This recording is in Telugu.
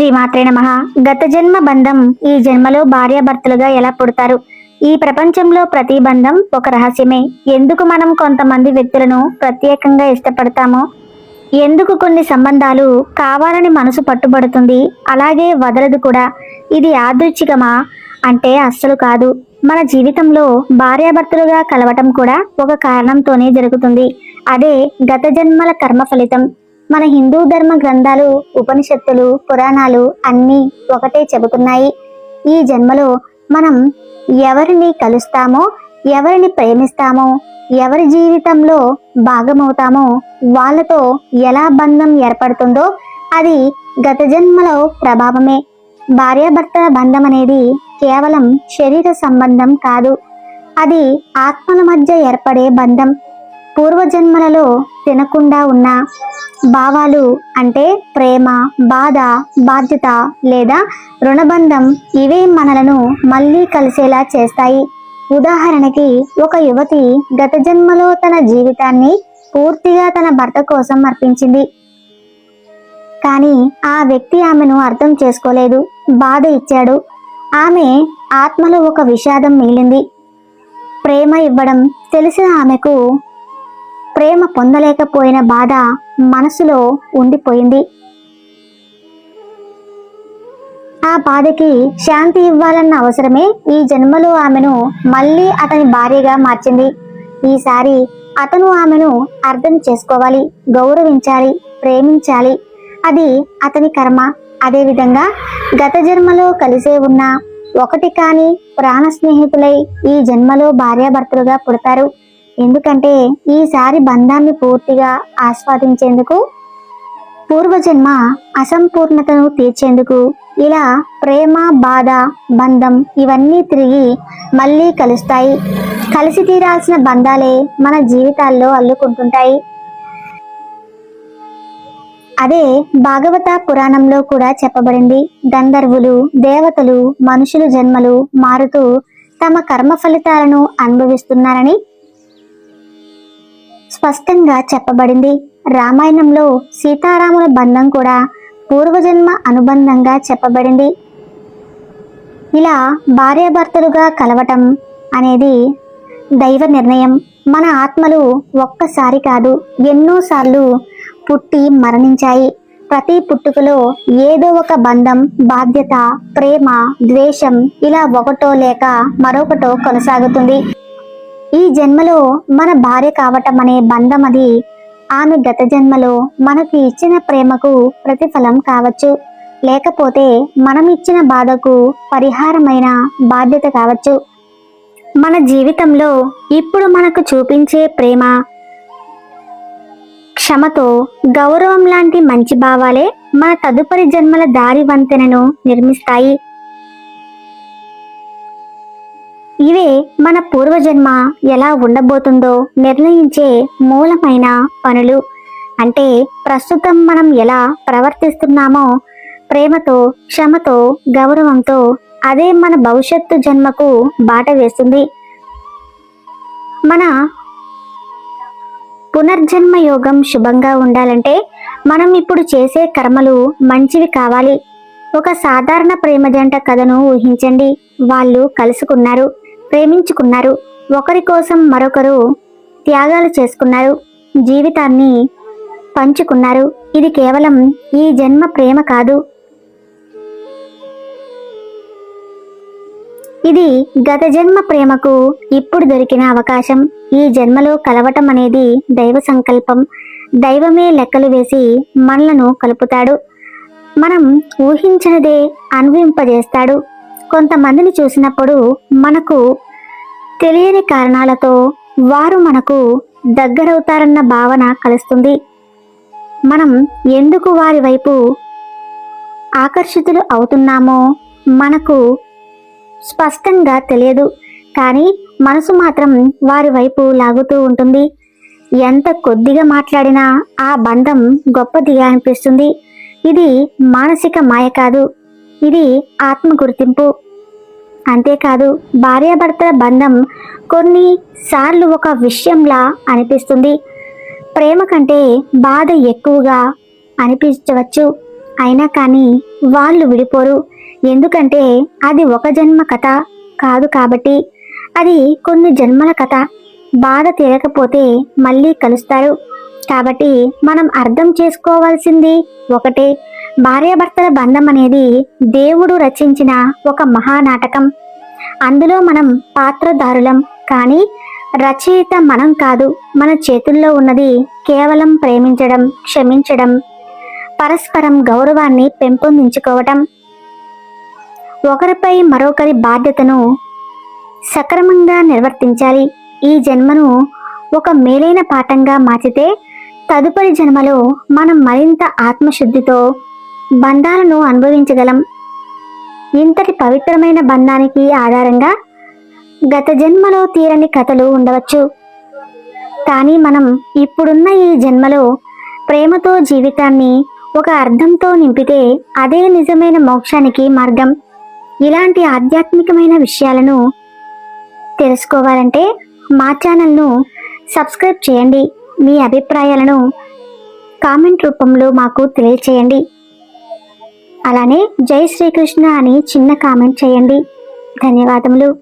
శ్రీమాత్రే నమ. గత జన్మ బంధం ఈ జన్మలో భార్యాభర్తలుగా ఎలా పుడతారు? ఈ ప్రపంచంలో ప్రతి బంధం ఒక రహస్యమే. ఎందుకు మనం కొంతమంది వ్యక్తులను ప్రత్యేకంగా ఇష్టపడతామో? ఎందుకు కొన్ని సంబంధాలు కావాలని మనసు పట్టుబడుతుంది? అలాగే వదలదు కూడా. ఇది యాదృచ్ఛికమా? అంటే అస్సలు కాదు. మన జీవితంలో భార్యాభర్తలుగా కలవటం కూడా ఒక కారణంతోనే జరుగుతుంది. అదే గత జన్మల కర్మ ఫలితం. మన హిందూ ధర్మ గ్రంథాలు ఉపనిషత్తులు పురాణాలు అన్నీ ఒకటే చెబుతున్నాయి. ఈ జన్మలో మనం ఎవరిని కలుస్తామో ఎవరిని ప్రేమిస్తామో ఎవరి జీవితంలో భాగమవుతామో వాళ్ళతో ఎలా బంధం ఏర్పడుతుందో అది గత జన్మలో ప్రభావమే. భార్యాభర్తల బంధం అనేది కేవలం శరీర సంబంధం కాదు. అది ఆత్మల మధ్య ఏర్పడే బంధం. పూర్వజన్మలలో తినకుండా ఉన్న భావాలు అంటే ప్రేమ బాధ బాధ్యత లేదా రుణబంధం ఇవే మనలను మళ్ళీ కలిసేలా చేస్తాయి. ఉదాహరణకి ఒక యువతి గత జన్మలో తన జీవితాన్ని పూర్తిగా తన భర్త కోసం అర్పించింది. కానీ ఆ వ్యక్తి ఆమెను అర్థం చేసుకోలేదు బాధ ఇచ్చాడు. ఆమె ఆత్మలో ఒక విషాదం మిగిలింది. ప్రేమ ఇవ్వడం తెలిసిన ఆమెకు ప్రేమ పొందలేకపోయిన బాధ మనసులో ఉండిపోయింది. ఆ బాధకి శాంతి ఇవ్వాలన్న అవసరమే ఈ జన్మలో ఆమెను మళ్ళీ అతని భార్యగా మార్చింది. ఈసారి అతను ఆమెను అర్థం చేసుకోవాలి గౌరవించాలి ప్రేమించాలి. అది అతని కర్మ. అదేవిధంగా గత జన్మలో కలిసే ఉన్న ఒకటి కాని ప్రాణ స్నేహితులై ఈ జన్మలో భార్యాభర్తలుగా పుడతారు. ఎందుకంటే ఈసారి బంధాన్ని పూర్తిగా ఆస్వాదించేందుకు పూర్వజన్మ అసంపూర్ణతను తీర్చేందుకు ఇలా ప్రేమ బాధ బంధం ఇవన్నీ తిరిగి మళ్ళీ కలుస్తాయి. కలిసి తీరాల్సిన బంధాలే మన జీవితాల్లో అల్లుకుంటుంటాయి. అదే భాగవత పురాణంలో కూడా చెప్పబడింది. గంధర్వులు దేవతలు మనుషులు జన్మలు మారుతూ తమ కర్మ ఫలితాలను అనుభవిస్తున్నారని స్పష్టంగా చెప్పబడింది. రామాయణంలో సీతారాముల బంధం కూడా పూర్వజన్మ అనుబంధంగా చెప్పబడింది. ఇలా భార్యాభర్తలుగా కలవటం అనేది దైవ నిర్ణయం. మన ఆత్మలు ఒక్కసారి కాదు ఎన్నోసార్లు పుట్టి మరణించాయి. ప్రతి పుట్టుకలో ఏదో ఒక బంధం బాధ్యత ప్రేమ ద్వేషం ఇలా ఒకటో లేక మరొకటో కొనసాగుతుంది. ఈ జన్మలో మన భార్య కావటం అనే బంధం అది ఆమె గత జన్మలో మనకు ఇచ్చిన ప్రేమకు ప్రతిఫలం కావచ్చు. లేకపోతే మనం ఇచ్చిన బాధకు పరిహారమైన బాధ్యత కావచ్చు. మన జీవితంలో ఇప్పుడు మనకు చూపించే ప్రేమ క్షమతో గౌరవం లాంటి మంచి భావాలే మన తదుపరి జన్మల దారి వంతెనను నిర్మిస్తాయి. ఇవే మన పూర్వజన్మ ఎలా ఉండబోతుందో నిర్ణయించే మూలమైన పనులు. అంటే ప్రస్తుతం మనం ఎలా ప్రవర్తిస్తున్నామో ప్రేమతో క్షమతో గౌరవంతో అదే మన భవిష్యత్తు జన్మకు బాట వేస్తుంది. మన పునర్జన్మ యోగం శుభంగా ఉండాలంటే మనం ఇప్పుడు చేసే కర్మలు మంచివి కావాలి. ఒక సాధారణ ప్రేమ జంట కథను ఊహించండి. వాళ్ళు కలుసుకున్నారు. ప్రేమించుకున్నారు. ఒకరి కోసం మరొకరు త్యాగాలు చేసుకున్నారు. జీవితాన్ని పంచుకున్నారు. ఇది కేవలం ఈ జన్మ ప్రేమ కాదు. ఇది గత జన్మ ప్రేమకు ఇప్పుడు దొరికిన అవకాశం. ఈ జన్మలో కలవటం అనేది దైవ సంకల్పం. దైవమే లెక్కలు వేసి మనలను కలుపుతాడు. మనం ఊహించినదే అన్వింపజేస్తాడు కొంతమందిని చూసినప్పుడు మనకు తెలియని కారణాలతో వారు మనకు దగ్గరవుతారన్న భావన కలుస్తుంది. మనం ఎందుకు వారి వైపు ఆకర్షితులు అవుతున్నామో మనకు స్పష్టంగా తెలియదు. కానీ మనసు మాత్రం వారి వైపు లాగుతూ ఉంటుంది. ఎంత కొద్దిగా మాట్లాడినా ఆ బంధం గొప్పదిగా అనిపిస్తుంది. ఇది మానసిక మాయ కాదు. ఇది ఆత్మ గుర్తింపు అంతేకాదు భార్యాభర్తల బంధం కొన్ని సార్లు ఒక విషయంలా అనిపిస్తుంది. ప్రేమ కంటే బాధ ఎక్కువగా అనిపించవచ్చు. అయినా కానీ వాళ్ళు విడిపోరు. ఎందుకంటే అది ఒక జన్మ కథ కాదు కాబట్టి. అది కొన్ని జన్మల కథ. బాధ తీరకపోతే మళ్ళీ కలుస్తారు. కాబట్టి మనం అర్థం చేసుకోవాల్సింది ఒకటే. భార్యాభర్తల బంధం అనేది దేవుడు రచించిన ఒక మహానాటకం. అందులో మనం పాత్రధారులం కానీ రచయిత మనం కాదు మన చేతుల్లో ఉన్నది కేవలం ప్రేమించడం క్షమించడం పరస్పరం గౌరవాన్ని పెంపొందించుకోవటం. ఒకరిపై మరొకరి బాధ్యతను సక్రమంగా నిర్వర్తించాలి. ఈ జన్మను ఒక మేలైన పాఠంగా మార్చితే తదుపరి జన్మలో మనం మరింత ఆత్మశుద్ధితో బంధాలను అనుభవించగలం. ఇంతటి పవిత్రమైన బంధానికి ఆధారంగా గత జన్మలో తీరని కథలు ఉండవచ్చు. కానీ మనం ఇప్పుడున్న ఈ జన్మలో ప్రేమతో జీవితాన్ని ఒక అర్థంతో నింపితే అదే నిజమైన మోక్షానికి మార్గం. ఇలాంటి ఆధ్యాత్మికమైన విషయాలను తెలుసుకోవాలంటే మా ఛానల్ను సబ్స్క్రైబ్ చేయండి. మీ అభిప్రాయాలను కామెంట్ రూపంలో మాకు తెలియచేయండి. అలానే జై శ్రీకృష్ణ అని చిన్న కామెంట్ చేయండి. ధన్యవాదములు.